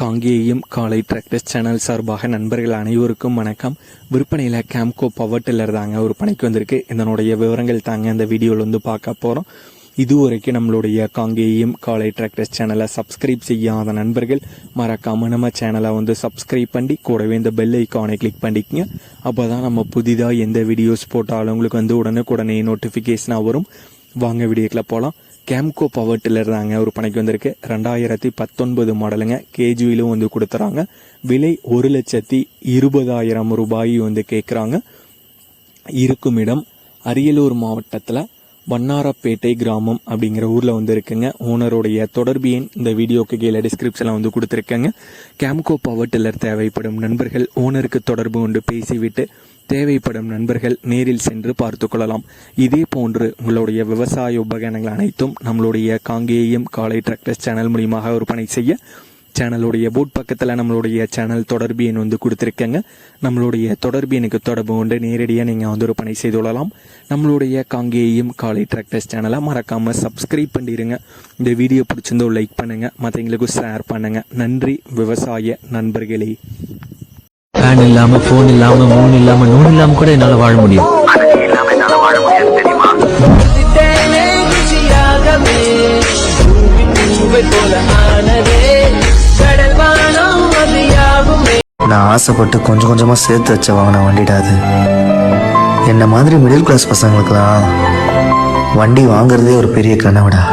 காங்கேயம் காலை tractors channel சார்பாக நண்பர்கள் அனைவருக்கும் வணக்கம். விற்பனையில் கேம்கோ பவர் டில்லர் தாங்க பணிக்கு வந்திருக்கு. இதனுடைய விவரங்கள் தாங்க இந்த வீடியோவில் வந்து பார்க்க போகிறோம் இதுவரைக்கும் நம்மளுடைய காங்கேயம் காலை டிராக்டர்ஸ் சேனலை சப்ஸ்கிரைப் செய்யாத நண்பர்கள் மறக்காம நம்ம சேனலை வந்து சப்ஸ்கிரைப் பண்ணி கூடவே இந்த பெல் ஐக்கானை கிளிக் பண்ணிக்கங்க. அப்போ தான் நம்ம புதிதாக எந்த வீடியோஸ் போட்டாலும் உங்களுக்கு வந்து உடனுக்குடனே நோட்டிஃபிகேஷனாக வரும். வாங்க வீடியோக்கில் போகலாம் கேம்கோ பவர்ட்டில் இருந்தாங்க தாங்க ஒரு பணிக்கு வந்திருக்கு. ரெண்டாயிரத்தி பத்தொன்பது மாடலுங்க. கேஜுவிலும் வந்து கொடுத்துறாங்க. விலை ஒரு லட்சத்தி இருபதாயிரம் ரூபாய் வந்து கேட்குறாங்க இருக்கும் இடம் அரியலூர் மாவட்டத்தில் வண்ணாரப்பேட்டை கிராமம் அப்படிங்கிற ஊரில் வந்து இருக்குங்க ஓனருடைய தொடர்பு எண் இந்த வீடியோக்கு கீழே டிஸ்கிரிப்ஷனில் வந்து கொடுத்துருக்கேங்க. கேம்கோ பவர் டில்லர் தேவைப்படும் நண்பர்கள் ஓனருக்கு தொடர்பு கொண்டு பேசிவிட்டு தேவைப்படும் நண்பர்கள் நேரில் சென்று பார்த்து கொள்ளலாம். இதே போன்று உங்களுடைய விவசாய உபகரணங்கள் அனைத்தும் நம்மளுடைய காங்கேயம் காலை டிராக்டர்ஸ் சேனல் மூலியமாக விற்பனை செய்ய சேனலுடைய போட் பக்கத்தில் நம்மளுடைய சேனல் தொடர்பு எண் வந்து கொடுத்துருக்கேங்க. நம்மளுடைய தொடர்பு எனக்கு தொடர்பு கொண்டு நேரடியாக நீங்கள் வந்து ஒரு பணி செய்து கொள்ளலாம். நம்மளுடைய காங்கேயும் காலை டிராக்டர்ஸ் சேனலை மறக்காமல் சப்ஸ்கிரைப் பண்ணிடுங்க இந்த வீடியோ பிடிச்சிருந்தோ லைக் பண்ணுங்கள் மற்றவங்களுக்கும் ஷேர் பண்ணுங்கள் நன்றி. விவசாய நண்பர்களே. ஃபேன் இல்லாம போன் இல்லாம மூன் இல்லாம நூன் இல்லாம கூட என்னால வாழ முடியும். நான் ஆசைப்பட்டு கொஞ்சம் கொஞ்சமாக சேர்த்து வச்ச வாங்கின வண்டிடா அது. என்ன மாதிரி மிடில் கிளாஸ் பசங்களுக்கெல்லாம் வண்டி வாங்குறதே ஒரு பெரிய கனவுடா.